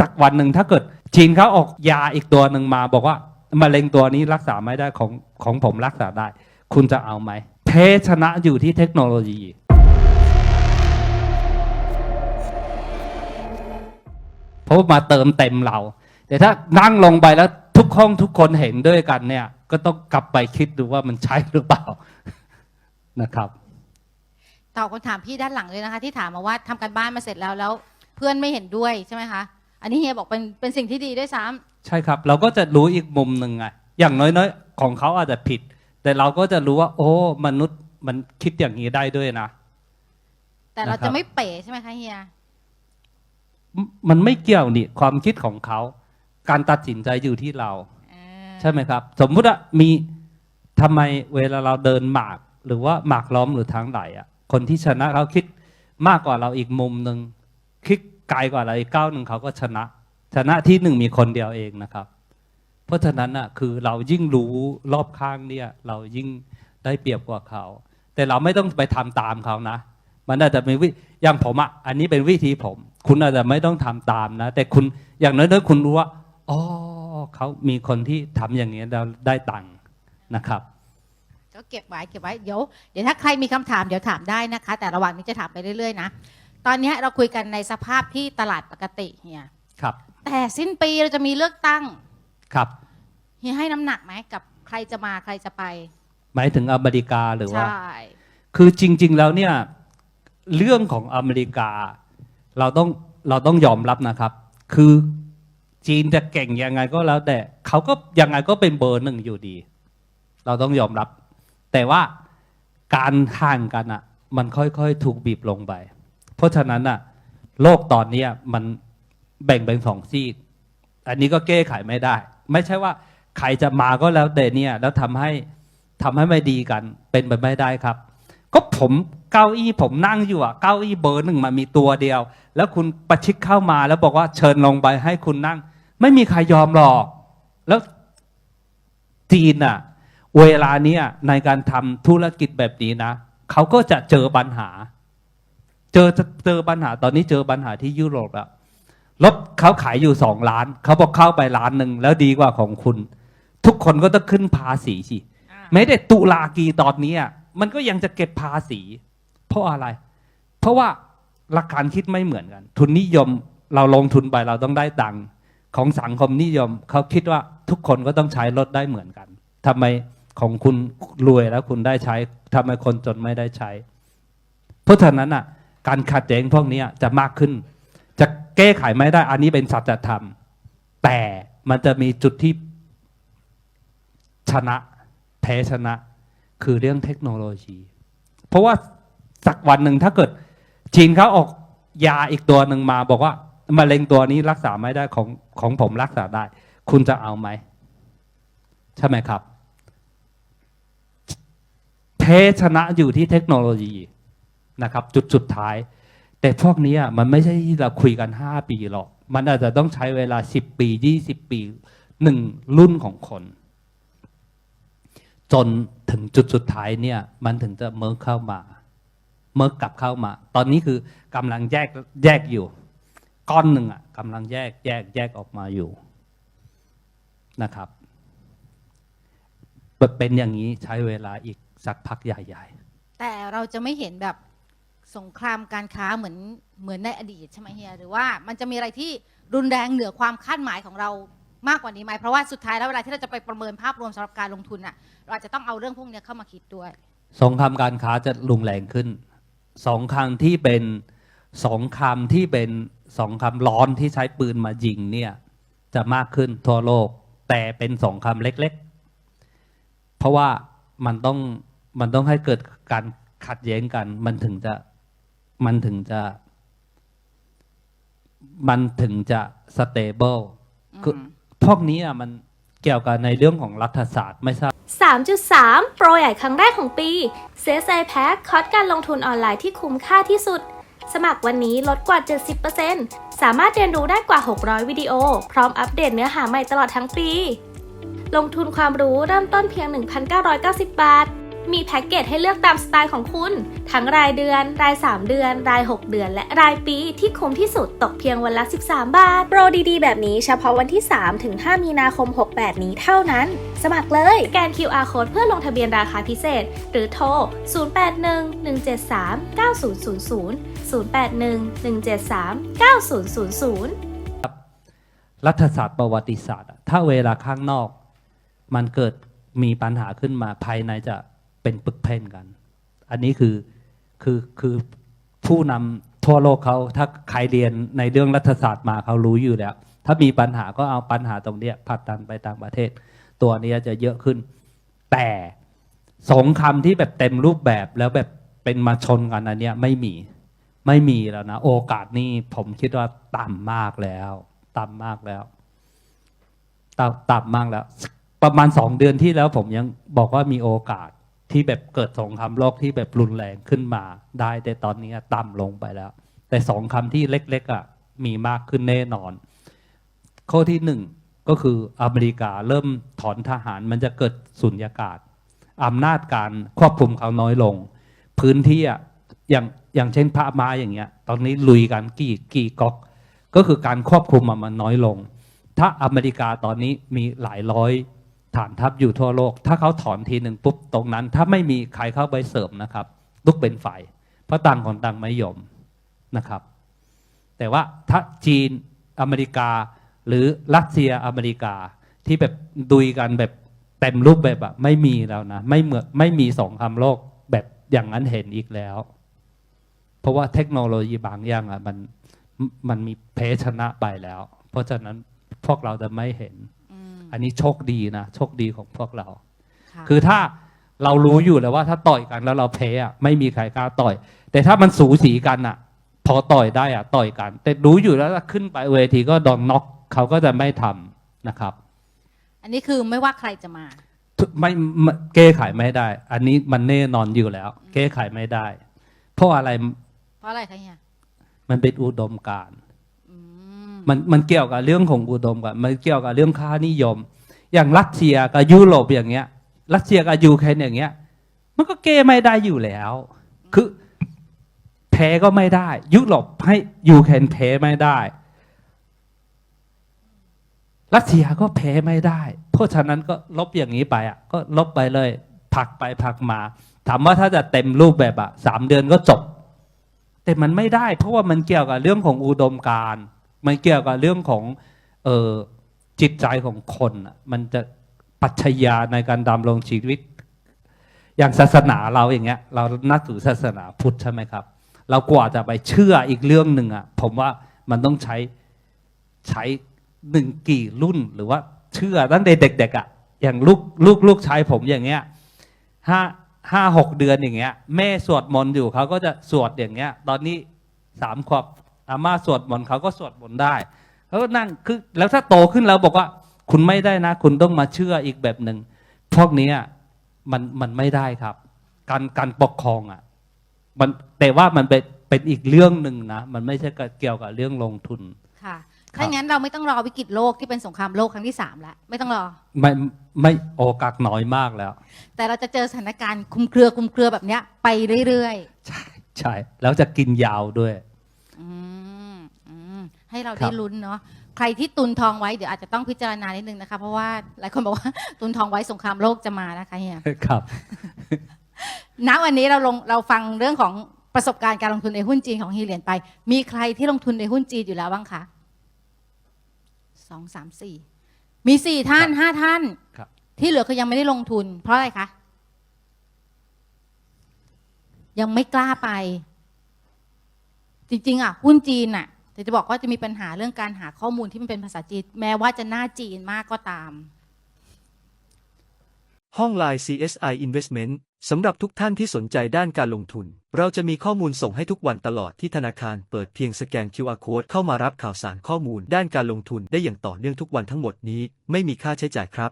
สักวันหนึ่งถ้าเกิดจีนเขาออกยาอีกตัวหนึ่งมา บอกว่ามะเร็งตัวนี้รักษาไม่ได้ของของผมรักษาได้ คุณจะเอาไหมแพ้ชนะอยู่ที่เทคโนโลยีเพราะมาเติมเต็มเรา แต่ถ้านั่งลงไปแล้วทุกห้องทุกคนเห็นด้วยกันเนี่ย ก็ต้องกลับไปคิดดูว่ามันใช่หรือเปล่านะครับตอบคำถามพี่ด้านหลังเลยนะคะ ที่ถามมาว่าทำการบ้านมาเสร็จแล้วแล้ว เพื่อนไม่เห็นด้วยใช่ไหมคะ อันนี้เฮียบอกเป็นเป็นสิ่งที่ดีด้วยซ้ำใช่ครับ เราก็จะรู้อีกมุมหนึ่งไงอย่างน้อยๆ ของเขาอาจจะผิด แต่เราก็จะรู้ว่า โอ้ มนุษย์มันคิดอย่างนี้ได้ด้วยนะแต่เรานะครับ จะไม่เป๋ใช่ไหมคะเฮีย มมันไม่เกี่ยวนี่ความคิดของเขา การตัดสินใจอยู่ที่เรา อ่าใช่ไหมครับ สมมุติว่ามีทำไมเวลาเราเดินหมาก หรือว่าหมากล้อมหรือทางไหลอะคนที่ชนะเขาคิดมากกว่าเราอีกมุมหนึ่งคิด ไกลกว่าเราอีกก้าวหนึ่งเขาก็ชนะ ชนะที่หนึ่งมีคนเดียวเองนะครับ เพราะฉะนั้นอะคือเรายิ่งรู้รอบข้างเนี่ย เรายิ่งได้เปรียบกว่าเขา แต่เราไม่ต้องไปทำตามเขานะ มันอาจจะเป็นวิอย่างผมอะอันนี้เป็นวิธีผม คุณอาจจะไม่ต้องทำตามนะ แต่คุณอย่างน้อยๆคุณรู้ว่าอ๋อเขามีคนที่ทำอย่างนี้แล้วได้ตังค์นะครับก็เก็บไว้เก็บไว้เดี๋ยวเดี๋ยวถ้าใครมีคำถามเดี๋ยวถามได้นะคะ แต่ระหว่างนี้จะถามไปเรื่อยๆนะ ตอนนี้เราคุยกันในสภาพที่ตลาดปกติเฮียครับ แต่สิ้นปีเราจะมีเลือกตั้งครับเฮียให้น้ำหนักไหมกับใครจะมาใครจะไป หมายถึงอเมริกาหรือว่า ใช่ คือจริง ๆ แล้วเนี่ย เรื่องของอเมริกา เราต้องเราต้องยอมรับนะครับ คือจีนจะเก่งยังไงก็แล้ว แต่เขาก็ยังไงก็เป็นเบอร์หนึ่งอยู่ดี เราต้องยอมรับ แต่ว่าการห่างกันอะมันค่อยๆ ถูกบีบลงไป เพราะฉะนั้นอะโลกตอนนี้มันแบ่งเป็นสองซีก อันนี้ก็แก้ไขไม่ได้ ไม่ใช่ว่าใครจะมาก็แล้วแต่เนี่ย แล้วทำให้ทำให้ไม่ดีกัน เป็นไปไม่ได้ครับ ก็ผมเก้าอี้ผมนั่งอยู่อะเก้าอี้เบอร์หนึ่งมันมีตัวเดียว แล้วคุณประชิดเข้ามาแล้วบอกว่าเชิญลงไปให้คุณนั่ง ไม่มีใครยอมหรอก แล้วจีนอะเวลาเนี้ยในการทำธุรกิจแบบนี้นะเขาก็จะเจอปัญหา เจอเจอปัญหาตอนนี้เจอปัญหาที่ยุโรปแล้วรถเขาขายอยู่สองล้าน เขาบอกเข้าไปล้านหนึ่งแล้วดีกว่าของคุณ ทุกคนก็ต้องขึ้นภาษีสิอ่าแม้แต่ตุลากีตอนนี้อะมันก็ยังจะเก็บภาษี เพราะอะไร เพราะว่าหลักการคิดไม่เหมือนกัน ทุนนิยมเราลงทุนไปเราต้องได้ตังค์ของสังคมนิยม เขาคิดว่าทุกคนก็ต้องใช้รถได้เหมือนกันทำไมของคุณรวยแล้วคุณได้ใช้ทำไมคนจนไม่ได้ใช้ เพราะฉะนั้นอะ การขัดแย้งพวกนี้จะมากขึ้น จะแก้ไขไม่ได้ อันนี้เป็นสัจธรรม แต่มันจะมีจุดที่ชนะแพ้ชนะ คือเรื่องเทคโนโลยี เพราะว่าสักวันหนึ่งถ้าเกิดจีนเขาออกยาอีกตัวหนึ่งมาบอกว่ามะเร็งตัวนี้รักษาไม่ได้ของของผมรักษาได้ คุณจะเอาไหม ใช่ไหมครับแพ้ชนะอยู่ที่เทคโนโลยี นะครับ จุดสุดท้าย แต่พวกนี้อะมันไม่ใช่ที่เราคุยกันห้าปีหรอก มันอาจจะต้องใช้เวลาสิบปียี่สิบปีหนึ่งรุ่นของคน จนถึงจุดสุดท้ายเนี่ย มันถึงจะเมิร์กเข้ามา เมิร์กกลับเข้ามา ตอนนี้คือกำลังแยกแยกอยู่ ก้อนหนึ่งอะกำลังแยกแยกแยกออกมาอยู่นะครับเป็นอย่างนี้ใช้เวลาอีกสักพักใหญ่ ๆ แต่เราจะไม่เห็นแบบ สงครามการค้าเหมือนเหมือนในอดีตใช่ไหมเฮียหรือว่ามันจะมีอะไรที่รุนแรงเหนือความคาดหมายของเรามากกว่านี้ไหมเพราะว่าสุดท้ายแล้วเวลาที่เราจะไปประเมินภาพรวมสำหรับการลงทุนอะเราอาจจะต้องเอาเรื่องพวกเนี้ยเข้ามาคิดด้วย สงครามการค้าจะรุนแรงขึ้นสงครามที่เป็นสงครามที่เป็นสงครามร้อนที่ใช้ปืนมายิงเนี่ยจะมากขึ้นทั่วโลก แต่เป็นสงครามเล็กๆ เพราะว่ามันต้องมันต้องให้เกิดการขัดแย้งกันมันถึงจะ มันถึงจะ มันถึงจะสเตเบิลคืออพวกนี้อะมันเกี่ยวกับในเรื่องของรัฐศาสตร์ไม่ทราบ 3.3 โปรใหญ่ครั้งแรกของปี CSI Pack คอร์สการลงทุนออนไลน์ที่คุ้มค่าที่สุด สมัครวันนี้ลดกว่า 70%สามารถเรียนรู้ได้กว่า 600 วิดีโอ พร้อมอัปเดตเนื้อหาใหม่ตลอดทั้งปี ลงทุนความรู้เริ่มต้นเพียง 1,990 บาท มีแพ็กเกจให้เลือกตามสไตล์ของคุณ ทั้งรายเดือน ราย 3 เดือน ราย 6 เดือน และรายปีที่คุ้มที่สุดตกเพียงวันละ 13 บาท โปรดีๆ แบบนี้เฉพาะวันที่ 3 ถึง 5 มีนาคม 68 นี้เท่านั้น สมัครเลยสแกน QR Code เพื่อลงทะเบียนราคาพิเศษ หรือโทร 0811739000 0811739000 รัฐศาสตร์ประวัติศาสตร์อะถ้าเวลาข้างนอก มันเกิดมีปัญหาขึ้นมาภายในจะ เป็นปึกเพ่นกัน อันนี้คือคือคือผู้นำทั่วโลกเขาถ้าใครเรียนในเรื่องรัฐศาสตร์มาเขารู้อยู่แล้ว ถ้ามีปัญหาก็เอาปัญหาตรงเนี้ยผลักดันไปต่างประเทศ ตัวนี้จะเยอะขึ้น แต่สงครามที่แบบเต็มรูปแบบแล้วแบบเป็นมาชนกันอันเนี้ยไม่มีไม่มีแล้วนะ โอกาสนี่ผมคิดว่าต่ำมากแล้ว ต่ำมากแล้วต่ำต่ำมากแล้ว ประมาณสองเดือนที่แล้วผมยังบอกว่ามีโอกาส ที่แบบเกิดสงครามโลกที่แบบรุนแรงขึ้นมาได้แต่ตอนนี้ต่ำลงไปแล้ว แต่สองคำที่เล็กๆอะมีมากขึ้นแน่นอน ข้อที่หนึ่งก็คืออเมริกาเริ่มถอนทหารมันจะเกิดสุญญากาศอำนาจการควบคุมเขาน้อยลง พื้นที่อะอย่างอย่างเช่นพระมาอย่างเงี้ย ตอนนี้ลุยกันกี่กี่ก๊อก ก็คือการควบคุมมันน้อยลง ถ้าอเมริกาตอนนี้มีหลายร้อย ฐานทัพอยู่ทั่วโลก ถ้าเขาถอนทีหนึ่งปุ๊บตรงนั้น ถ้าไม่มีใครเข้าไปเสริมนะครับลุกเป็นไฟเพราะต่างคนต่างไม่ยอมนะครับ แต่ว่าถ้าจีนอเมริกา หรือรัสเซียอเมริกาที่แบบดุยกันแบบเต็มรูปแบบอะไม่มีแล้วนะไม่เหมือนไม่มีสงครามโลกแบบอย่างนั้นเห็นอีกแล้ว เพราะว่าเทคโนโลยีบางอย่างอะมันมันมีเพชนะไปแล้ว เพราะฉะนั้นพวกเราจะไม่เห็น อืมอันนี้โชคดีนะโชคดีของพวกเราค่ะคือถ้าเรารู้อยู่แล้วว่าถ้าต่อยกันแล้วเราแพ้อะไม่มีใครกล้าต่อย แต่ถ้ามันสูสีกันอะพอต่อยได้อะต่อยกัน แต่รู้อยู่แล้วว่าขึ้นไปเวทีก็โดนน็อกเขาก็จะไม่ทำนะครับ อันนี้คือไม่ว่าใครจะมาทุไม่ไม่แก้ไขไม่ได้ อันนี้มันแน่นอนอยู่แล้ว แก้ไขไม่ได้ เพราะอะไร เพราะอะไรคะเฮียมันเป็นอุดมการณ์อื มันมันเกี่ยวกับเรื่องของอุดมกันมันเกี่ยวกับเรื่องค่านิยม อย่างรัสเซียกับยุโรปอย่างเงี้ย รัสเซียกับยูเครนอย่างเงี้ย มันก็แก้ไม่ได้อยู่แล้ว คือแพ้ก็ไม่ได้ ยุโรปให้ยูเครนแพ้ไม่ได้ รัสเซียก็แพ้ไม่ได้ เพราะฉะนั้นก็ลบอย่างนี้ไปอะ ก็ลบไปเลยผักไปผักมาถามว่าถ้าจะเต็มรูปแบบอะสามเดือนก็จบ แต่มันไม่ได้ เพราะว่ามันเกี่ยวกับเรื่องของอุดมการณ์ มันเกี่ยวกับเรื่องของเออจิตใจของคนมันจะปรัชญาในการดำรงชีวิต อย่างศาสนาเราอย่างเงี้ย เรานับถือศาสนาพุทธใช่ไหมครับ เรากว่าจะไปเชื่ออีกเรื่องหนึ่งอะผมว่ามันต้องใช้ใช้หนึ่งกี่รุ่นหรือว่าเชื่อตั้งแต่เด็กๆอะอย่างลูกลูกลูกชายผมอย่างเงี้ยห้าห้าหกเดือนอย่างเงี้ย แม่สวดมนต์อยู่เขาก็จะสวดอย่างเงี้ย ตอนนี้สามขวบ อาม่าสวดมนต์เขาก็สวดมนต์ได้เขาก็นั่งคือแล้วถ้าโตขึ้นแล้วบอกว่า คุณไม่ได้นะ คุณต้องมาเชื่ออีกแบบหนึ่งพวกเนี้ยมันมันไม่ได้ครับ การการปกครองอะมันแต่ว่ามันเป็นเป็นอีกเรื่องหนึ่งนะ มันไม่ใช่เกี่ยวกับเรื่องลงทุนค่ะครับถ้าอย่างนั้นเราไม่ต้องรอวิกฤตโลกที่เป็นสงครามโลกครั้งที่สามแล้วไม่ต้องรอ ไม่ไม่โอกาสน้อยมากแล้ว แต่เราจะเจอสถานการณ์คลุมเครือคลุมเครือแบบเนี้ย ไปเรื่อยใช่ใช่แล้วจะกินยาวด้วยๆอืมอืม ให้เราครัได้บลุ้นเนาะใครที่ตุนทองไว้เดี๋ยวอาจจะต้องพิจารณานิดนึงนะคะ เพราะว่าหลายคนบอกว่าตุนทองไว้สงครามโลกจะมานะคะเฮียครับณวันนี้เราลงเราฟังเรื่องของประสบการณ์การลงทุนในหุ้นจีนของเฮียเหรียญไป มีใครที่ลงทุนในหุ้นจีนอยู่แล้วบ้างคะสองสามสี่มีสี่ท่านครับห้าท่านครับที่เหลือคือยังไม่ได้ลงทุน เพราะอะไรคะยังไม่กล้าไป จริง ๆ อะ หุ้นจีนอะ แต่จะบอกว่าจะมีปัญหาเรื่องการหาข้อมูลที่มันเป็นภาษาจีน แม้ว่าจะหน้าจีนมากก็ตาม ห้อง Line CSI Investment สำหรับทุกท่านที่สนใจด้านการลงทุน เราจะมีข้อมูลส่งให้ทุกวันตลอดที่ธนาคารเปิดเพียงสแกน QR Code เข้ามารับข่าวสารข้อมูลด้านการลงทุนได้อย่างต่อเนื่องทุกวันทั้งหมดนี้ ไม่มีค่าใช้จ่ายครับ